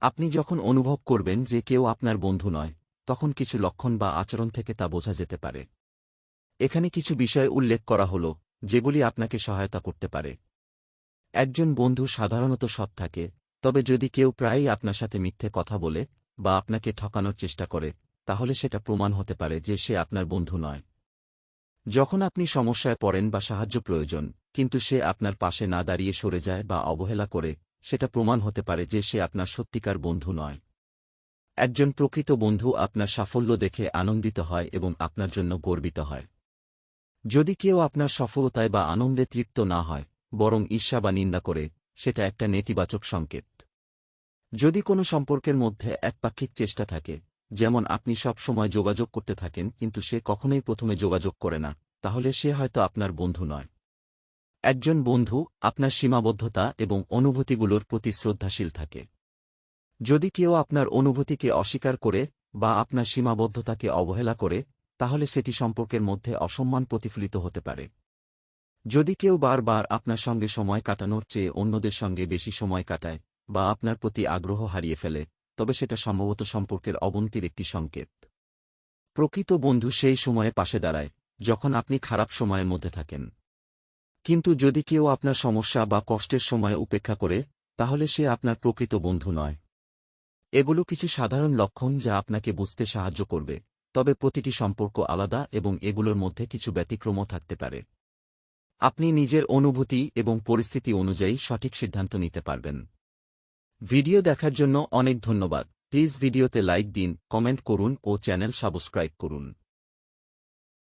আপনি যখন অনুভব করবেন যে কেউ আপনার বন্ধু নয়, তখন কিছু লক্ষণ বা আচরণ থেকে তা বোঝা যেতে পারে। এখানে কিছু বিষয় উল্লেখ করা হল, যেগুলি আপনাকে সহায়তা করতে পারে। একজন বন্ধু সাধারণত সৎ থাকে, তবে যদি কেউ প্রায়ই আপনার সাথে মিথ্যে কথা বলে বা আপনাকে ঠকানোর চেষ্টা করে, তাহলে সেটা প্রমাণ হতে পারে যে সে আপনার বন্ধু নয়। যখন আপনি সমস্যায় পড়েন বা সাহায্য প্রয়োজন, কিন্তু সে আপনার পাশে না দাঁড়িয়ে সরে যায় বা অবহেলা করে সেটা প্রমাণ হতে পারে যে সে আপনার সত্যিকার বন্ধু নয়। একজন প্রকৃত বন্ধু আপনার সাফল্য দেখে আনন্দিত হয় এবং আপনার জন্য গর্বিত হয়। যদি কেউ আপনার সফলতায় বা আনন্দে তৃপ্ত না হয়, বরং ঈর্ষা বা নিন্দা করে, সেটা একটা নেতিবাচক সংকেত। যদি কোনো সম্পর্কের মধ্যে একপাক্ষিক চেষ্টা থাকে, যেমন আপনি সব সময় যোগাযোগ করতে থাকেন, কিন্তু সে কখনোই প্রথমে যোগাযোগ করে না, তাহলে সে হয়তো আপনার বন্ধু নয়। একজন বন্ধু আপনার সীমাবদ্ধতা এবং অনুভূতিগুলোর প্রতি শ্রদ্ধাশীল থাকে। যদি কেউ আপনার অনুভূতিকে অস্বীকার করে বা আপনার সীমাবদ্ধতাকে অবহেলা করে, তাহলে সেটি সম্পর্কের মধ্যে অসম্মান প্রতিফলিত হতে পারে। যদি কেউ বারবার আপনার সঙ্গে সময় কাটানোর চেয়ে অন্যদের সঙ্গে বেশি সময় কাটায় বা আপনার প্রতি আগ্রহ হারিয়ে ফেলে, তবে সেটা সম্ভবত সম্পর্কের অবনতির একটি সংকেত। প্রকৃত বন্ধু সেই সময়ে পাশে দাঁড়ায়, যখন আপনি খারাপ সময়ের মধ্যে থাকেন। কিন্তু যদি কেউ আপনার সমস্যা বা কষ্টের সময় উপেক্ষা করে, তাহলে সে আপনার প্রকৃত বন্ধু নয়। এগুলো কিছু সাধারণ লক্ষণ যা আপনাকে বুঝতে সাহায্য করবে, তবে প্রতিটি সম্পর্ক আলাদা এবং এগুলোর মধ্যে কিছু ব্যতিক্রমও থাকতে পারে। আপনি নিজের অনুভূতি এবং পরিস্থিতি অনুযায়ী সঠিক সিদ্ধান্ত নিতে পারবেন। ভিডিও দেখার জন্য অনেক ধন্যবাদ। প্লিজ ভিডিওতে লাইক দিন, কমেন্ট করুন ও চ্যানেল সাবস্ক্রাইব করুন।